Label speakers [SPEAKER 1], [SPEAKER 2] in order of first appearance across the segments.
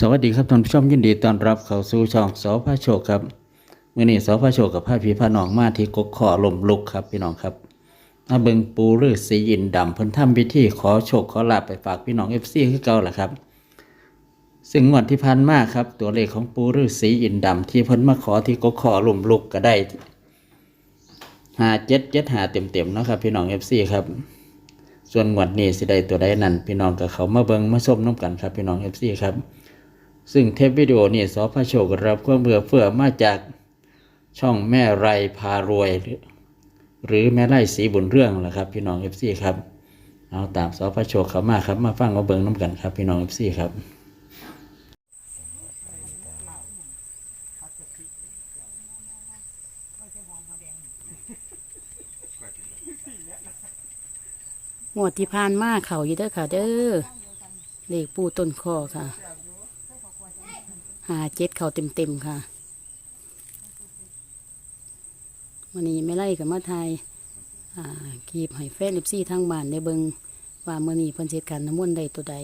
[SPEAKER 1] สวัสดีครับท่านผู้ชมยินดีต้อนรับเข้าสู่ช่องสอพระโชคครับมื่อนี้สอพระโชคกับพระพีพระนองมาที่กกขอลมลุกครับพี่น้องครับมาเบิงปูฤาษีอินดำเพิ่นทำพิธีขอโชคขอลาบไปฝากพี่น้องเอฟซีคือเก่าแหละครับ ซึ่งงวดที่ผ่านมาครับ ตัวเลขของปูฤาษีอินดำที่เพิ่นมาขอที่กกขอลมลุกก็ได้หาเจ็ดเจ็ดหาเต็มเต็มนะครับพี่น้องเอฟซีครับส่วนงวดนี้สิได้ตัวใดนั่นพี่น้องกับเขามาเบิงมาชมน้กันครับพี่น้องเอฟซีครับ ซึ่งเทปวิดีโอนี่สอพระโชครับความเบื่อเฟื่อมาจากช่องแม่ไรพารวย หรือแม่ไร่สีบุญเรื่องแหละครับ พี่น้องเอฟซีครับเอาตามสอพระโชคเขามาครับ มาฟังมาเบิงน้ำกันครับ พี่น้องเอฟซีครับ
[SPEAKER 2] งวดที่ผ่านมาเขาอยู่เด้อค่ะ เด้อเลขปูต้นคอค่ะ หาเจ็ดเขาเต็มเต็มๆค่ะวันนี้ไม่ไล่กับมาไทยอากีบหอยแฟนเอฟซี่ทางบ้านได้เบิงว่าเมื่อนี้เพิ่นเจ็ดกันน้ำมนต์ได้ตัวใด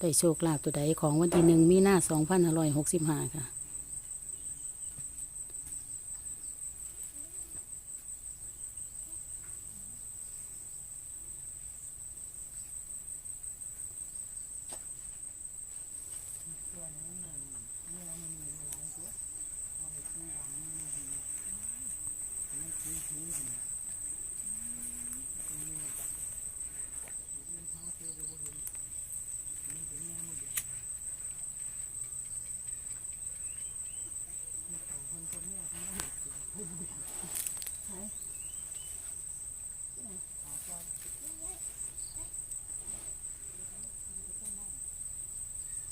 [SPEAKER 2] ได้โชคลาภตัวใดของวันที่หนึ่งมีหน้าสองพันห้าร้อยหกสิบห้าค่ะ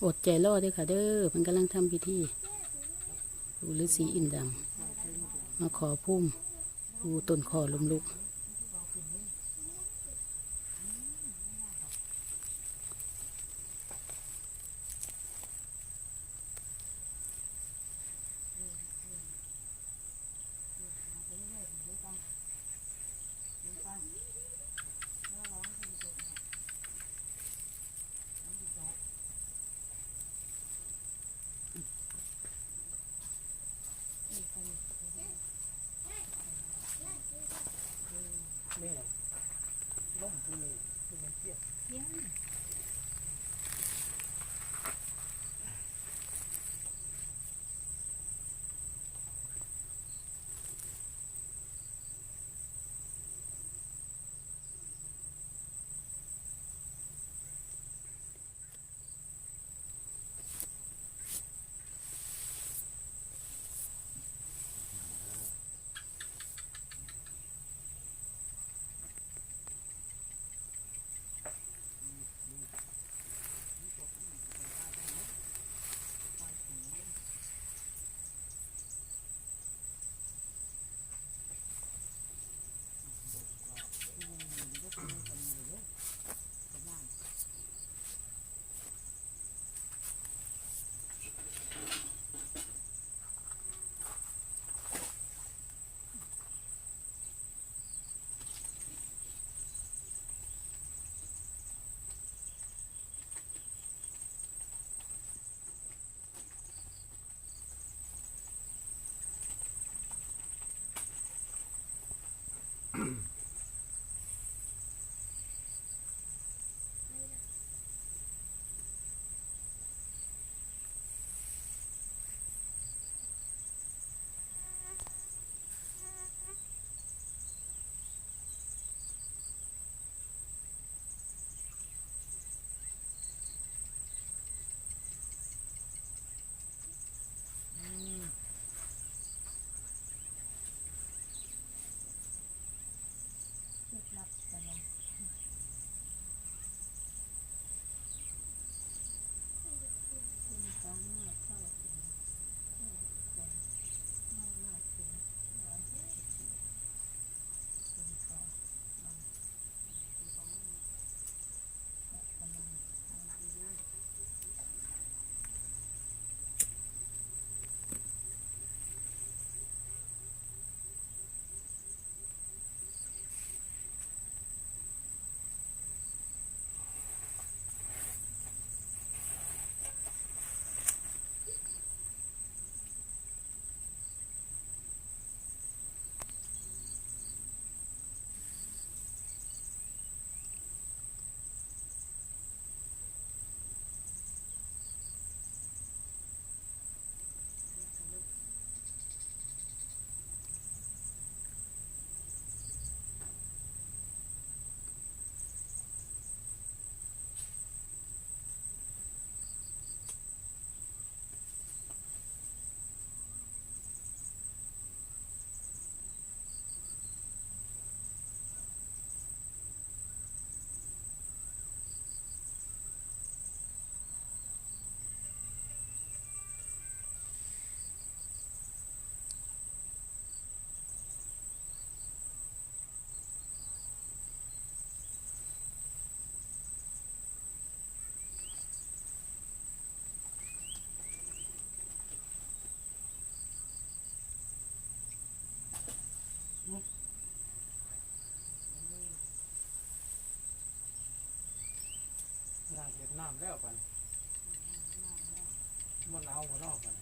[SPEAKER 2] อดใจรอเด้อค่ะเด้อมันกำลังทำพิธีดูฤาษีอินดำมาขอพุ่ม ต้นคอลมลุก
[SPEAKER 3] น้ำแล้วปันมันเอาหมดนอกปัน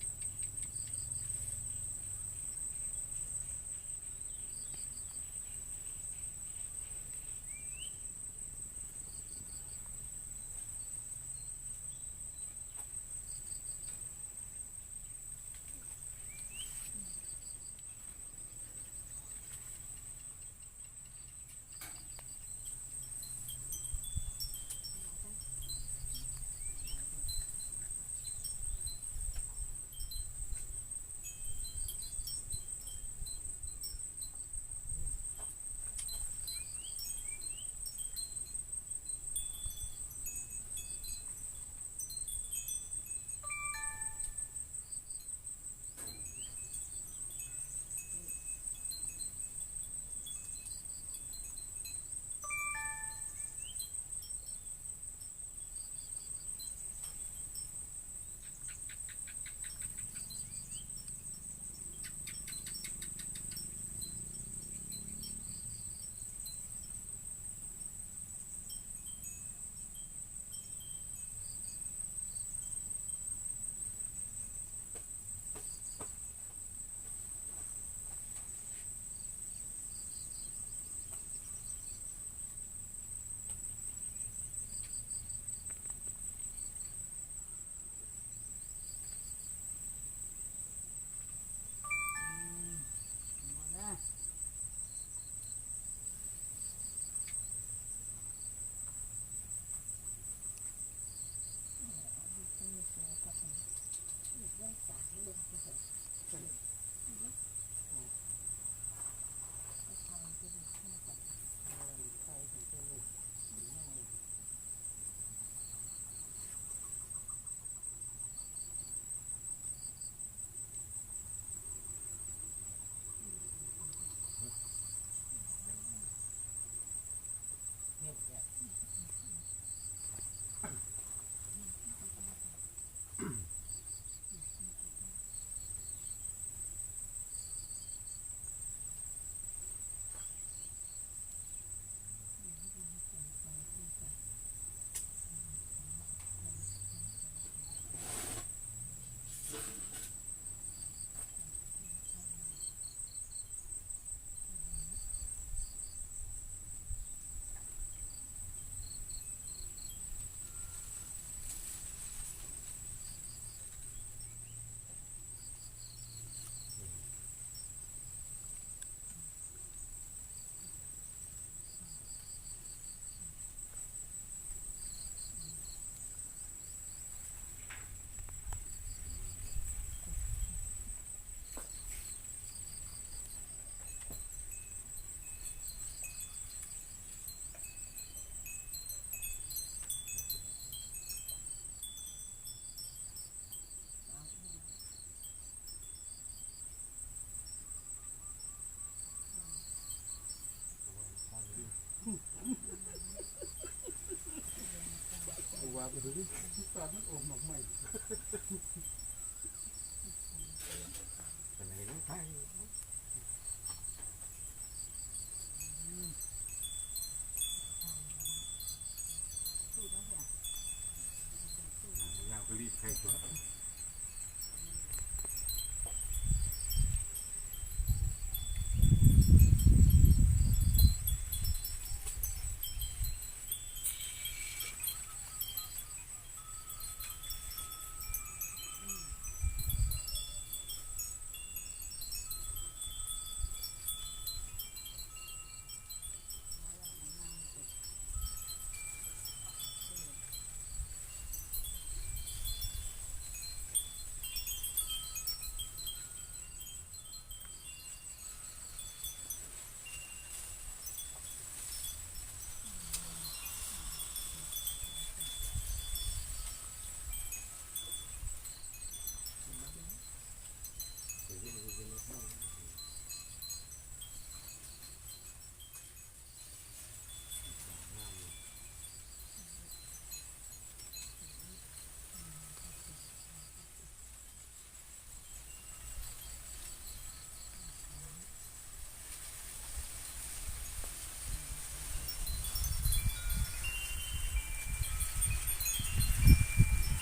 [SPEAKER 4] ว่าไปดูดิตอนมันอมออกใหม่
[SPEAKER 5] เป็นไงน้องไทยยาวไปรีบใครตัว
[SPEAKER 4] เ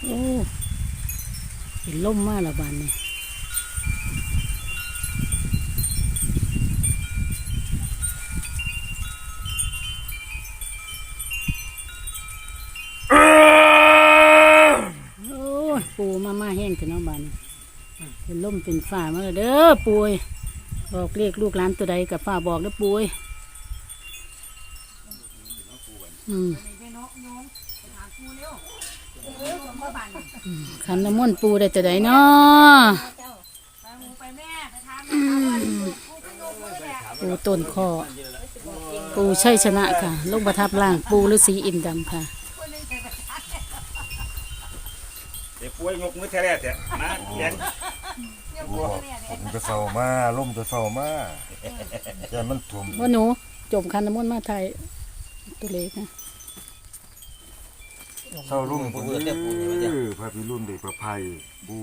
[SPEAKER 4] โอ้
[SPEAKER 2] เห็นล่มมากละบานนี่โอ้ยปูมามาแห้งถึงน้องบานเป็นล่มเป็นฝ่ามาแล้วเด้อปุยบอกเรียกลูกหลานตัวใดกับฝ่าบอกเด้อปุยอืม ขันน้ำมนต์ปูได้แต่ใดเนาะปูต้นคอปูใช่ชนะค่ะลูกประทับล่างปูฤาษีอินทร์ดำค่ะ
[SPEAKER 6] เดี๋ยวป่วยยกมือแท้ๆเถอะมาเขียน
[SPEAKER 7] ผมจะเศร้ามาล่มจะเศร้ามาแกมันถ่วม
[SPEAKER 2] ว่าหนูจมขันน้ำมนต์มาไทยตัวเล็กนะ
[SPEAKER 7] เศร้าลุ่มผมเออพระพิรุณเด็กประภัยปู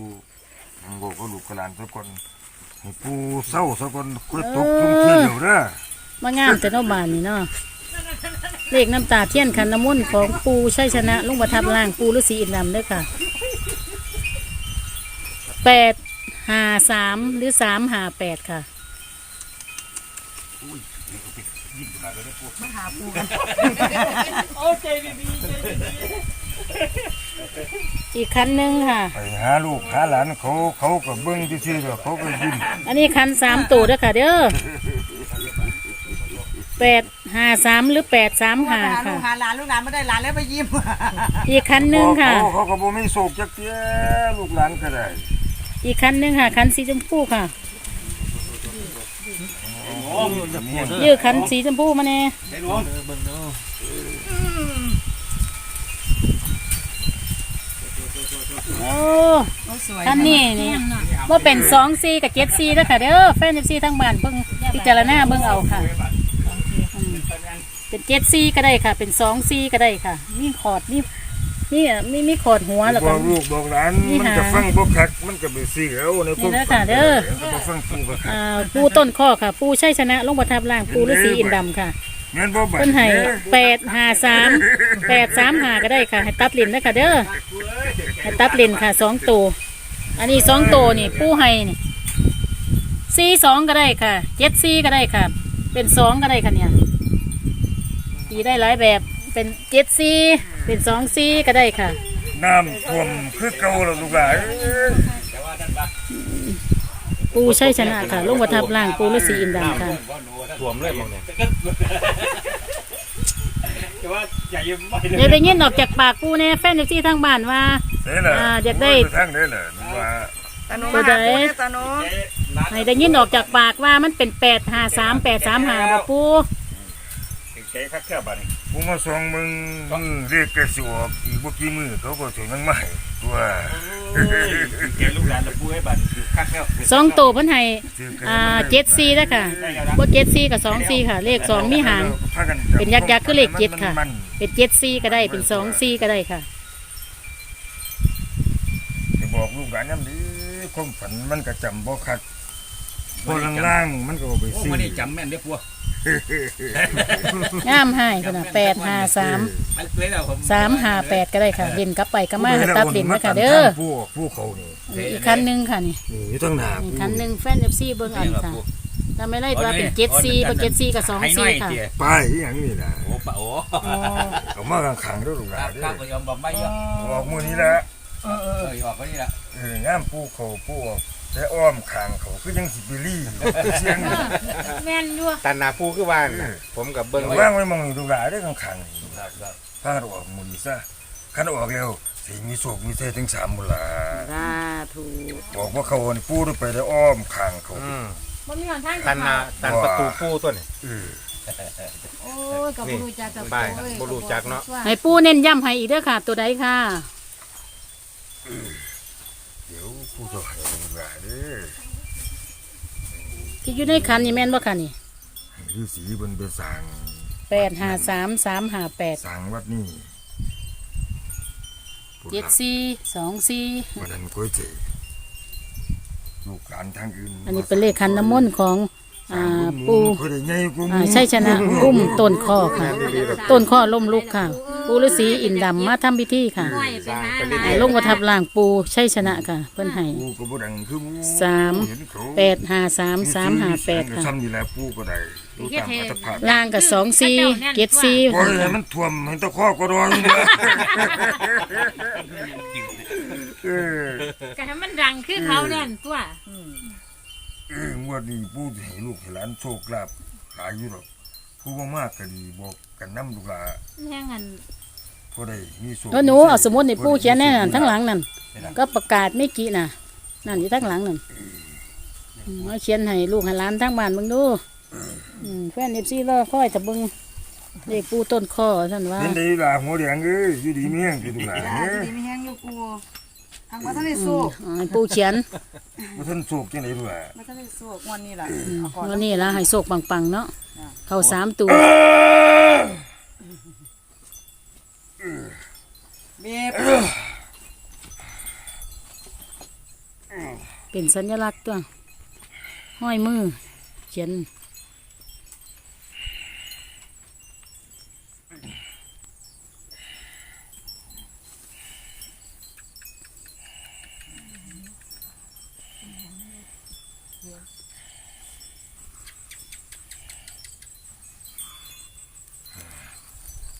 [SPEAKER 7] ทางบอกก็ลูกกระหลานสักคนให้ปูเศร้าสักคนคุยตกทุ่มที่เดียวนะ
[SPEAKER 2] มางามแต่เนอบานนี่เนาะเลขน้ำตาเทียนขันน้ำมนต์ของปูใช่ชนะลุงประทับล่างปูฤาษีอินทร์ดำเด้อค่ะแปดห้าสามหรือสามห้าแปดค่ะ อีกคันหนึ่งค่ะ
[SPEAKER 7] ไปหาลูกหาหลานเขาเขาก็เบิ้งที่ซื่อๆเขาก็ยิ้ม
[SPEAKER 2] อันนี้คันสามตัวเด้อค่ะ เด้อแปดห้าสามหรือแปดสามห้า
[SPEAKER 8] หาลู
[SPEAKER 2] ค่ะ
[SPEAKER 8] กหาหลานลูกหลานไม่ได้หลานแล้วไปยิ้ม
[SPEAKER 2] อีกคันหนึ่งค่ะ
[SPEAKER 7] เขาเขาก็บ่มีโศกจักเตี้ยลูกหลานก็ได้
[SPEAKER 2] อีกคันหนึ่งค่ะ คันสีชมพูค่ะ ยืดคันสีชมพูมาแน่โอ้คันนี้นี่ว่าเป็นสองซีกับเจ็ดซีแล้วค่ะเด้อแฟนเอฟซีทั้งบ้านเบิ่งพิจารณาเบิ่งเอาค่ะ เป็นเจ็ดซีก็ได้ค่ะ เป็นสองซีก็ได้ค่ะนี่ขอดนี่ นี่มีมีขอดหัวแล้ว
[SPEAKER 7] บ
[SPEAKER 2] ก็
[SPEAKER 7] อกลูกบอกหลาน
[SPEAKER 2] นี่
[SPEAKER 7] มัน
[SPEAKER 2] หา
[SPEAKER 7] จะฟังบ่คักมันก็ไปสิเอาในพวก
[SPEAKER 2] นี่นะค่ะเด้อ
[SPEAKER 7] มันก็บ่ฟังปูก็คัก
[SPEAKER 2] อ่าปูต้นข้อค่ะ ปูใช่ชนะลงประทับล่างปูฤาษีอินทร์ดำค่ะ
[SPEAKER 7] แม่นบ่บัด
[SPEAKER 2] เพิ่นให้แปดห้าสามแปดสามห้าก็ได้ค่ะ ให้ตัดเลนนะค่ะเด้อให้ตัดเลนค่ะสองตัวอันนี้สองตัวนี่ปูให้นี่สี่สองก็ได้ค่ะเจ็ดสี่ก็ได้ค่ะ เป็นสองก็ได้ค่ะเนี่ยตีได้หลายแบบ เป็นเจ็ดสี่เป็นสองสี่ก็ได้ค่ะ
[SPEAKER 7] น้ำท่วมคือเก่าแล้วลูกหลานเอ้ย
[SPEAKER 2] ปูใช่ชนะค่ะลงประทับล่างปูฤาษีอินทร์ดำค่ะ
[SPEAKER 6] ถ่วมเลยมองเนี่ยแต่ว่าอย่ายิ้มไปเลย
[SPEAKER 2] เดี๋ยวได้ยินออกจากปากปูแน่แฟนเอฟซีทางบ้านว่า
[SPEAKER 7] เด้ล่ะ
[SPEAKER 2] อ่าอยากได้
[SPEAKER 7] ไปทางเด้ล่ะนึกว่า
[SPEAKER 8] ตาโน
[SPEAKER 2] ตัว
[SPEAKER 8] มา
[SPEAKER 2] ใด
[SPEAKER 8] หาปูเนี่ยตาโน
[SPEAKER 2] ให้ได้ยินออกจากปากว่ามันเป็นแปดห้าสามแปดสามห้าบ่ปู
[SPEAKER 6] เจ๊คักแค่บ้าน
[SPEAKER 7] กูมาส่องมึงมึงเรียกกระสวกอีกบ่กี่มือเขาก็ถึงนังใหม่ตัว
[SPEAKER 6] เจ๊ลูกหลานตะปูให้บ้านคักแล้ว
[SPEAKER 2] สองตัวเพิ่นให้อ่าเจ็ดซีแล้วค่ะบ่เจ็ดซีกับสองซีค่ะ เลขสองมีหาง
[SPEAKER 7] พากั
[SPEAKER 2] เป็นยักษ์ยักษ์คือเลขเจ็ดค่ะ
[SPEAKER 7] มัน
[SPEAKER 2] เป็นเจ็ดซีก็ได้เป็นสองซีก็ได้ค่ะ
[SPEAKER 7] จะบอกลูกหลานยามนี้ความฝันมันก็จำบ่คัก บ่ล่างๆมันก็บ่ไป
[SPEAKER 6] โอ้
[SPEAKER 7] ซื้อ
[SPEAKER 6] มันนี่จำแม่นเด้อปัว
[SPEAKER 2] งามให้ขนาดแปดห้าสาม
[SPEAKER 6] ไปเลยแล้วผม
[SPEAKER 2] สามห้าแปดก็ได้ค่ะเล่นกลับไปก็มาให้ตัดเล่นนะคะเด้อ
[SPEAKER 7] ผู้ผู้เขานี่
[SPEAKER 2] อันนี้อีกคันหนึงค่ะนี่
[SPEAKER 7] นี่อยู่ตั้งหน้า
[SPEAKER 2] อีก
[SPEAKER 7] ผู้
[SPEAKER 2] คันหนึงแฟนเอฟซีเบิ่งเอันค่ะถ้าไม่ไล่ตัวเป็นเจ็ดซีบ่เจ็ดซีกับสองซีค่ะ
[SPEAKER 7] ป้ายอีหยังนี่ล่ะ
[SPEAKER 6] โอ้ปะโอ้
[SPEAKER 2] อ๋อ
[SPEAKER 7] เอามาข้างๆเด้อลูกห
[SPEAKER 6] ค
[SPEAKER 7] ลา
[SPEAKER 6] รั
[SPEAKER 7] น
[SPEAKER 6] บ
[SPEAKER 7] เด้
[SPEAKER 6] ครับ
[SPEAKER 7] อ
[SPEAKER 6] ก็ยอมบอกไม่ยอม
[SPEAKER 7] ออกมื้อนี้ละ
[SPEAKER 6] เออเออออกก็นี่ละ
[SPEAKER 7] เอองามผู้เขาผู้ออก แต่อ้อมข้างเขาคือยังสิไปรีเสียงนี่
[SPEAKER 2] แม่นอยู่
[SPEAKER 5] ตันนาปูคือว่านน่ะผมกับเบิ้งไว้
[SPEAKER 7] ว่างไว้มองนี่ลูกหลานเด้อข้างๆนี่
[SPEAKER 6] ครับครับ
[SPEAKER 7] พากันออกมื้อนี้ซะคันออกแล้วสิมีโชคมีชัยถึง3มื้อล่ะ
[SPEAKER 2] สาธุ
[SPEAKER 7] บอกว่าเขานี่ปูได้ไปได้อ้อมข้างเขา
[SPEAKER 5] อืม
[SPEAKER 2] บ่มีหนทาง
[SPEAKER 5] ตันนาตันประตูปูตัวนี่
[SPEAKER 7] เออ
[SPEAKER 2] โอ้ยก็บ่รู้จักกับ
[SPEAKER 5] บ้านบ่รู้จักเนาะ
[SPEAKER 2] ให้ปู่เน้นย้ำให้อีกเด้อค่ะ ตัวใดค่ะ
[SPEAKER 7] เดี๋ยว ผู้สหายลูกหลานเด้อ
[SPEAKER 2] ที่อยู่ในคันนี่แม่นบ่ค่ะนี่
[SPEAKER 7] ให้ฤาษีเพิ่นไปสร้าง
[SPEAKER 2] แปดห้าสามสามห้าแปด
[SPEAKER 7] สร้างวัดนี้ผู้
[SPEAKER 2] เจ็ด
[SPEAKER 7] หลัก
[SPEAKER 2] สี่สองสี่
[SPEAKER 7] วันนั้นก็เจลูกหลานทางอื่น
[SPEAKER 2] อันนี้เป็นเลขคันน้ำมนต์ของอ่า
[SPEAKER 7] ปู
[SPEAKER 2] ปู
[SPEAKER 7] เคยได้ใหญ่กว่าห
[SPEAKER 2] อ่า
[SPEAKER 7] มู
[SPEAKER 2] ใช่ชนะอุ้มต้นข้อค่ะ ต้นข้อล่มลุกค่ะ ปูฤาษีอินดำมาทำพิธีค่ะ
[SPEAKER 9] ห้อยไปหาหลา
[SPEAKER 2] อ่ายลงประทับล่างปูใช่ชนะค่ะ เพิ่นให้
[SPEAKER 7] ปูก็บ่ดังคือหมู
[SPEAKER 2] สาม
[SPEAKER 7] เห็นเขา
[SPEAKER 2] แปดห้าสามสามห้าแปดค่ะ
[SPEAKER 7] ซ้ำนี่แหละปูก็ได้ดูตามอัตภาพ
[SPEAKER 2] ล่างกับสองสี่เจ็ดสี่
[SPEAKER 7] บ่ให้มันท่วมให้ตะข้อก็รออยู่เนี่ยเออ
[SPEAKER 9] ก็ให้มันดังคือเขานั่นตัว
[SPEAKER 7] เอองวดนี้ปูสิให้ลูกให้หลานโชคลาภหลายอยู่หรอกผู้บ่มากก็ดีบอกกันนำลูกหลาน
[SPEAKER 9] แม่งัน
[SPEAKER 7] พอได้มีโชค
[SPEAKER 2] แล้วหนูเอาสมุดในปูเขียนแน่นั่นทั้งหลังนั่นก็ประกาศไม่กี่น่ะ นั่นอยู่ทั้งหลังนั่นอืมเอาเขียนให้ลูกให้หลานทั้งบ้านมึงดูอืมแฟนเอฟซีรอค่อยแต่เบึงเลขปูต้นข้อท่านว่า
[SPEAKER 7] เป็นได้ล่ะหัวแดงเอ้ยอยู่ดีมีแฮงสิลูกหลาน
[SPEAKER 8] จ้า
[SPEAKER 7] เอ้ย
[SPEAKER 8] ดีไม่แห้งลูกปูทางวัฒนได้สู้
[SPEAKER 2] อ่าให้ปูเขียน
[SPEAKER 7] บ่ทันโชคจังได๋ลูกหลาน
[SPEAKER 8] วัฒนได้สู้งวันนี้แหละเอาก่อน
[SPEAKER 2] วันนี้ละให้โศกปังๆเนาะเข้าสามตัว
[SPEAKER 8] เบีบ
[SPEAKER 2] เป็นสัญลักษณ์ตัว ห้อยมือ เขียน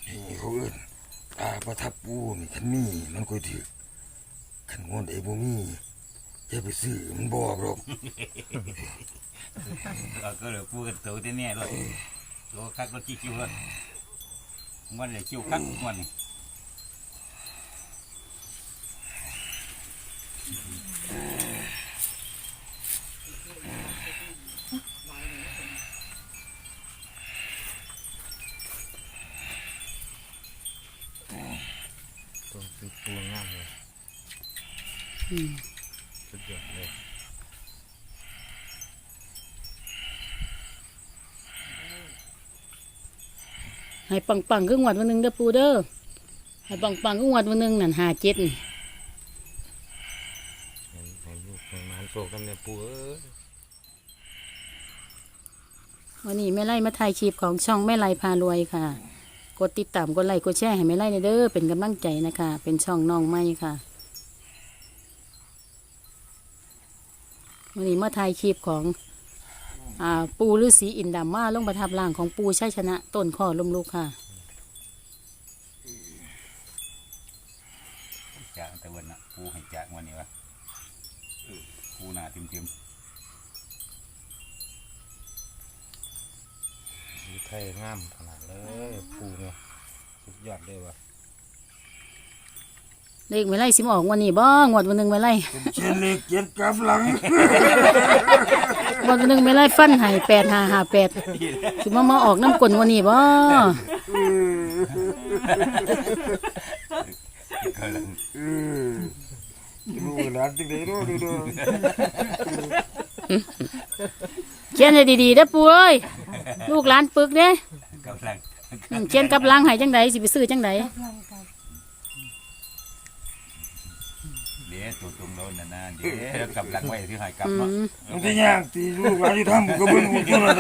[SPEAKER 7] นี่เขาเอิ้นตาประทับปูนี่คัน มีมันก็ถือคันงวดไอ้บ่มีอย่าไปซื้อมันบอกหรอก
[SPEAKER 6] เราก็เลยพูดกันตัวที่เนี่ยเลยตัวคักรถจี้คิวเลยมันเลยคิวคักมัน
[SPEAKER 2] ให้ปังๆครึ่งวันวันหนึ่งเด้อปูเด้อให้ปังๆครึ่งวันวันหนึ่งนั่นหาเจ็ดนี่
[SPEAKER 5] ให้ลูกให้หลานโชคกันเนี่ยปูเอ้ย
[SPEAKER 2] วันนี้แม่ไล่มาถ่ายคลิปของช่องแม่ไล่พารวยค่ะ กดติดตามกดไลค์กดแชร์ให้แม่ไล่เด้อเป็นกำลังใจนะคะ เป็นช่องน้องใหม่ค่ะ วันนี้มาถ่ายคลิปของอ่าปูฤาษีอินดำมาลงประทับร่างของปูชัยชนะต้นข้อลมลุกค่ะ
[SPEAKER 6] จากแต่วันน่ะปูให้จากวันนี้วะปูหน้าเต็มเต็ม
[SPEAKER 5] อยู่ไทยงามขนาดเลยปูเนี่ยสุดยอดเลยว่ะ
[SPEAKER 2] เลขไม่ไล่สิมออกวันนี้บ้างวดวันหนึ่งไม่ไล่
[SPEAKER 7] เขียนเลขเขียนกลับหลัง
[SPEAKER 2] งวดวันหนึ่งไม่ไล่ฟันให้แปดห้าห้าแปดสิมามาออกน้ำกลนวันนี้บ่
[SPEAKER 6] ก็เลย
[SPEAKER 7] เออลูกให้หลานจังได๋เนาะเด้อ
[SPEAKER 2] เขียนให้ดีๆเด้อปูเอ้ยลูกหลานปึกเด้
[SPEAKER 6] กำลัง
[SPEAKER 2] อืมเขียนกับหลังให้จังใดสิไปซื้อจังใด
[SPEAKER 6] เดี๋ยวตัวตรงโดนนะนะเดี๋ยวกำลังไว้ที่หายกลับ
[SPEAKER 2] อื
[SPEAKER 6] เนาะ
[SPEAKER 2] ม
[SPEAKER 7] มันสิยากตีลูกหลานอยู่ทำก็เบิ่งหมดตัวละ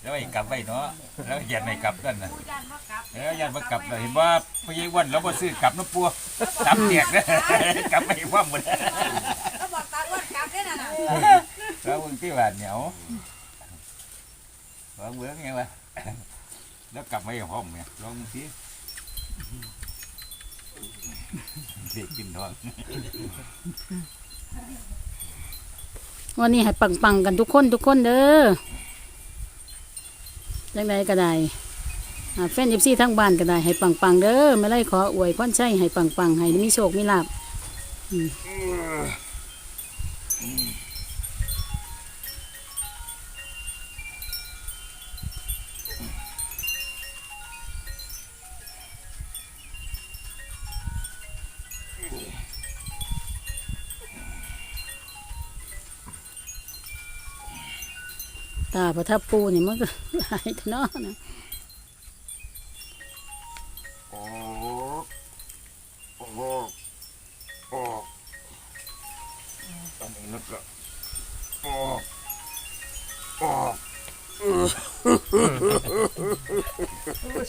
[SPEAKER 6] แล้วไอ้กลับไว้เนาะแล้วยันไม่กลับกันนะเออยันมากลับเลยเห็นว่าพี่ยัยวันเราบ่ซื้อกลับน้ำปัวสามเตียกนะกลับไปว่าหมด
[SPEAKER 8] ก็บอกตาว่ากลับได้น่ะนะ
[SPEAKER 6] แล้วมึงที่หวานเหนียวลองเบื้องไงวะแล้วกลับมาอย่างห้องเนี่ยลองมึงสิ เด็กกินทอง
[SPEAKER 2] วันนี้ให้ปังๆกันทุกคนทุกคนเด้อจังใดก็ได้แฟนเอฟซีทั้งบ้านก็ได้ให้ปังๆเด้อไม่ไล่ขออวยพรใช่ให้ปังๆให้มีโชคมีลาภ ตาประทับปูนี่มันก็หายเนาะนะ
[SPEAKER 7] ออกออกออกอันนี้นึกละออกออก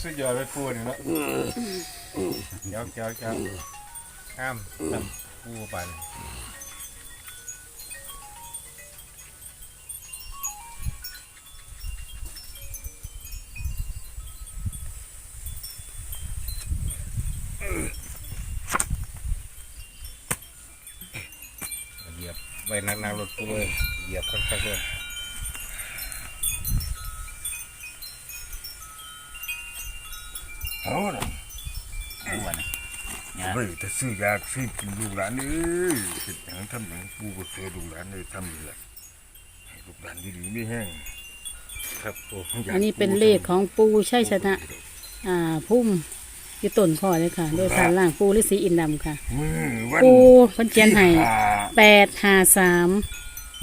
[SPEAKER 5] สุดยอดไปปูนี่เนาะเจ้าเจ้าเจ้าข้ามตำปู ยียบไว้นักๆรถปูเลยเหยียบคักๆเลย
[SPEAKER 7] เอาล่ะ
[SPEAKER 6] ปูอะนะเนี่ย
[SPEAKER 7] เฮ้ยแต่ซื้อยาซื้อกินลูกหลานเอ้ยเฮ็ดหยังทำหยังปูก็เสือลูกหลานเลยทำนี่แหละให้ลูกหลานดีๆไม่แห้ง
[SPEAKER 5] ครับปู
[SPEAKER 2] อันนี้เป็นเลขของปูใช่ชนะ อ่าพุ่มอยู่ต้นคอเลยค่ะ โดยผ่านล่างปูฤาษีอินดำค่ะ
[SPEAKER 7] มือวัน
[SPEAKER 2] ปูเพิ่นเขียนให้
[SPEAKER 7] ที่า
[SPEAKER 2] แปดห้าสาม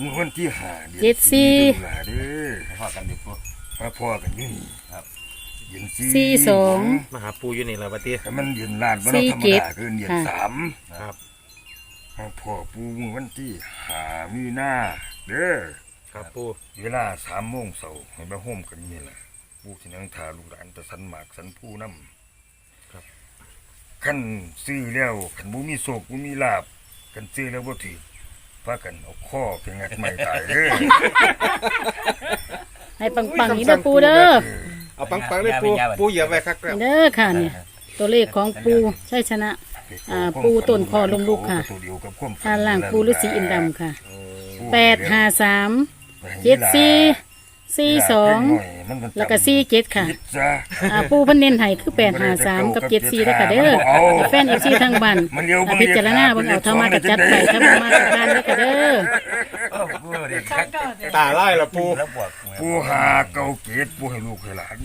[SPEAKER 7] มือวันที่ห้าอน
[SPEAKER 2] เจ็ดสี่
[SPEAKER 7] ลูกหลานเด้อ
[SPEAKER 6] พ่อกันดิปู
[SPEAKER 7] มาพ่อกันอยู่นี่
[SPEAKER 6] ครับ
[SPEAKER 7] เย็น
[SPEAKER 2] สี่สอง
[SPEAKER 5] มาหาปูอยู่นี่แหละบัดนี้
[SPEAKER 7] แต่มันเย็นลานมัน
[SPEAKER 2] สี่
[SPEAKER 7] ธรรม
[SPEAKER 2] เจ็ด
[SPEAKER 7] ดาคือเย็น
[SPEAKER 2] ค่ะ
[SPEAKER 7] สาม
[SPEAKER 5] ครับ
[SPEAKER 7] มาพ่อปูมือวันที่ห้ามีหน้าเด้อ
[SPEAKER 5] ครับปู
[SPEAKER 7] เวลาสามโมงเสาร์ให้มาห่มกันนี่แหละปูที่นั่งทาลูกหลานแต่สันหมากสันผู้น้ำครับขั้นซื้อแล้วขันบุมีโศกบุมีลาบ กันซื้อแล้วบ่ถือพากันเอาข้อไปงัดไม่ตายเด้อ
[SPEAKER 2] ให้ปังๆนี้เด้อปูเด้อ
[SPEAKER 5] เอาปังๆเลยปูปูเหยียบไว้คักแล้ว
[SPEAKER 2] เด้อค่ะเนี่ยตัวเลขของปูใช่ชนะอ่าปูต้นคอลงลูกค่ะ
[SPEAKER 7] ตัวเดียวกับความฝัน
[SPEAKER 2] ผ่านล่างปูฤาษีอินดำค่ะ
[SPEAKER 7] ปู
[SPEAKER 2] แปดห้าสามเจ็ดสี่ สี่สองแล้วก็สี่เจ็ดค่ะ
[SPEAKER 7] คิดซะ
[SPEAKER 2] อ่าปูเพันเน้นให้คือแปดห้าสามกับเจ็ดสี่แล้วค่ะเด้อให้แฟนเอฟซีทางบ้าน
[SPEAKER 7] มันเลี้ยว
[SPEAKER 2] อ่าพิจารณาเบิ่งเอาเท่ามากับจัดไปถ้าบ่มากับทานแล้วค่ะเด้อ
[SPEAKER 6] เออปูเด็กคัก
[SPEAKER 5] ตาไล่ละปู
[SPEAKER 6] แล้วบวก
[SPEAKER 7] ปูหาเก่าเกตปูให้ลูกให้หลาน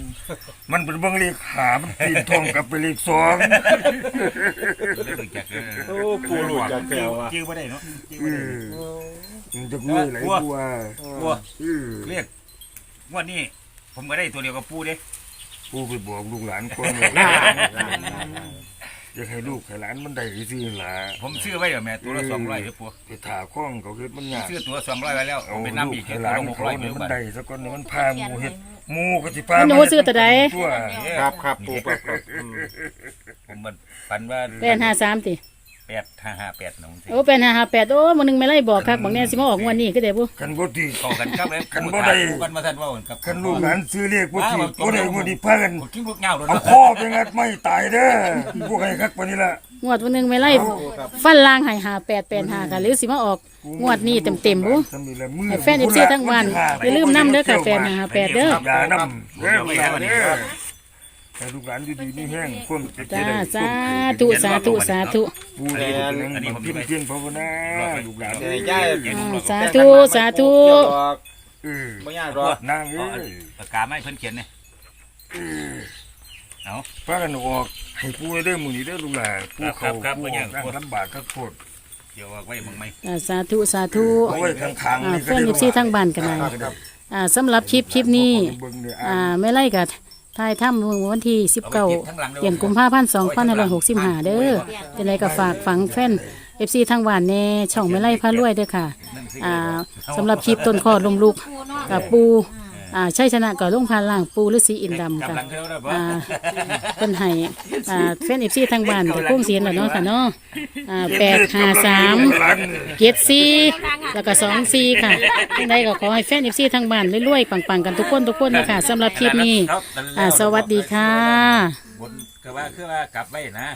[SPEAKER 7] มันเป็นเบางเลขหามันปีนทองกลับไปเลขสอง
[SPEAKER 6] เรื่องจาก
[SPEAKER 5] โอ้ปูหลุดจากแก้วอะ
[SPEAKER 6] จื้อบ่ได้เนาะจื้อ
[SPEAKER 7] เอ
[SPEAKER 6] บ่ได้
[SPEAKER 7] อมันจะงุ้ยไหลบัว
[SPEAKER 6] บัว
[SPEAKER 7] เออ
[SPEAKER 6] เรียก งวันนี้ผมก็ได้ตัวเดียวกับปูเด้
[SPEAKER 7] ปูไปบอกลูกหลานก่อนเลยอยากให้ลูกให้หลานมันได้สิล่ะ
[SPEAKER 6] ผมซื้อไว้เดี๋ยวแม่ตัวละสองร้อยเด้อปู
[SPEAKER 7] ไปถาข้องเขาเฮ็ดมันยาก
[SPEAKER 6] ซื้อตัวสองร้อยไว้แล้ว
[SPEAKER 7] เอา
[SPEAKER 6] เป็น
[SPEAKER 7] ลู
[SPEAKER 6] น้ำ
[SPEAKER 7] ก
[SPEAKER 6] อีก
[SPEAKER 7] ให้
[SPEAKER 6] ตัว
[SPEAKER 7] หลาน
[SPEAKER 6] ละหก
[SPEAKER 7] เขา
[SPEAKER 6] ร้อย
[SPEAKER 7] เนี่ย
[SPEAKER 6] เดี๋ยว
[SPEAKER 7] มัน
[SPEAKER 6] บัด
[SPEAKER 7] ได้สักคนเนี่ยมันพาหมูเฮ็ดหมูก็สิพา
[SPEAKER 2] หนูซื้อตัวใด
[SPEAKER 7] ตัว
[SPEAKER 5] ครับครับปูครับครับอืม
[SPEAKER 6] ผมมันฝันว่า
[SPEAKER 2] แปดห้าสามติ
[SPEAKER 6] แปดห้าห้าแปดนะผมสิ
[SPEAKER 2] โอ้แปดห้าห้าแปดโอ้มันนึงไม่ไล่บอกครับบางแน่สิมาออกงวันนี้ก็ได้บุ
[SPEAKER 7] กันบ่ติ
[SPEAKER 6] ต่อกันครับเลย
[SPEAKER 7] กันบ่ได้
[SPEAKER 6] กันมาท่านว่ากับ
[SPEAKER 7] กันลูกหลานซื้อเลขบ่ติบ่ได้บ่ได้พากัน
[SPEAKER 6] ผมกินพวกเงาเลย
[SPEAKER 7] เอาข้อไปงัดไม่ตายเด้อพวกให้คักปานนี้ล่ะ
[SPEAKER 2] งวดวันหนึงไม่ไล่ฟันล่างให้หาแปดแปดหาค่ะหรือสิมาออกงวดนี้เต็มเต็มๆบุ
[SPEAKER 7] สำนีละมือ
[SPEAKER 2] ให้แฟน FC ทั้งบ้านอย่าลืมนำเด้อค่ะแปดห้าห้าแปดเด้อ
[SPEAKER 7] อย่านำเด้อลูกหลานเด้อ ให้ลูกหลานดีๆนี่แห้งความเจ็บ
[SPEAKER 2] จ้า
[SPEAKER 7] ได้
[SPEAKER 2] สาธุสาธุสาธุ
[SPEAKER 7] ปูได้เป็นอันนี้ผมพิมพ์เทียนภาวนาลูกหลาน
[SPEAKER 5] เดี๋
[SPEAKER 7] เด้
[SPEAKER 5] ยว
[SPEAKER 7] อย่า
[SPEAKER 2] อ่าสาธุสาธุ
[SPEAKER 7] เออ
[SPEAKER 5] ไม่ยากหรอก
[SPEAKER 7] นางเอ้ย
[SPEAKER 6] ปากกาไม่เพิ่นเขียนเนี่ยเอา
[SPEAKER 7] พากันออกให้ปูเด้อมื้อนี้เด้อลูกหลานปูเขาปูออกลำบากคักโคตร
[SPEAKER 6] เดี๋ยวเอาไว้มึงไหม
[SPEAKER 2] อ่าสาธุสาธุ
[SPEAKER 7] เอาไว้ข้างๆ
[SPEAKER 2] อ่า
[SPEAKER 7] นี่
[SPEAKER 2] แฟนเอฟซีทั้งบ้านกันเลยอ่าสำหรับคลิปคลิปนี้
[SPEAKER 7] เบิ่งเนี่ย
[SPEAKER 2] อ่าไม่ไล่กับ ทายถ้ำวันที่สิบเก้าเดือนกุมภาพันธ์สองพันห้าร้อยหกสิบห้าเด้อจะไรก็ฝากฝังแฟนเอฟซีทั้งบ้านแน่ช่องไม่ไล่พารวยเด้อค่ะ อ่าสำหรับคลิปต้นคอลมลุกกับปู อ่าใช่ชนะกับลุงพานล่างปูฤาษีอินดำ
[SPEAKER 6] กำ
[SPEAKER 2] ค่ะ
[SPEAKER 6] ลังเท่านั้นบ่
[SPEAKER 2] อ่าเป็นไห้อ่าแฟนเอฟซีทั้งบ้านกับพุ่งเสียนแล้วเนาะค่ะเนาะอ่าแปดห้าสามเจ็ดสี่แล้วก็สองสี่ค่ะยังไงก็ขอให้แฟนเอฟซีทางบ้านรวยๆปังๆกันทุกคนทุกคนนะคะสำหรับคลิปนี้อ่าสวัสดีค่ะ
[SPEAKER 6] บนก็ว่าคือว่ากลับไว้นะ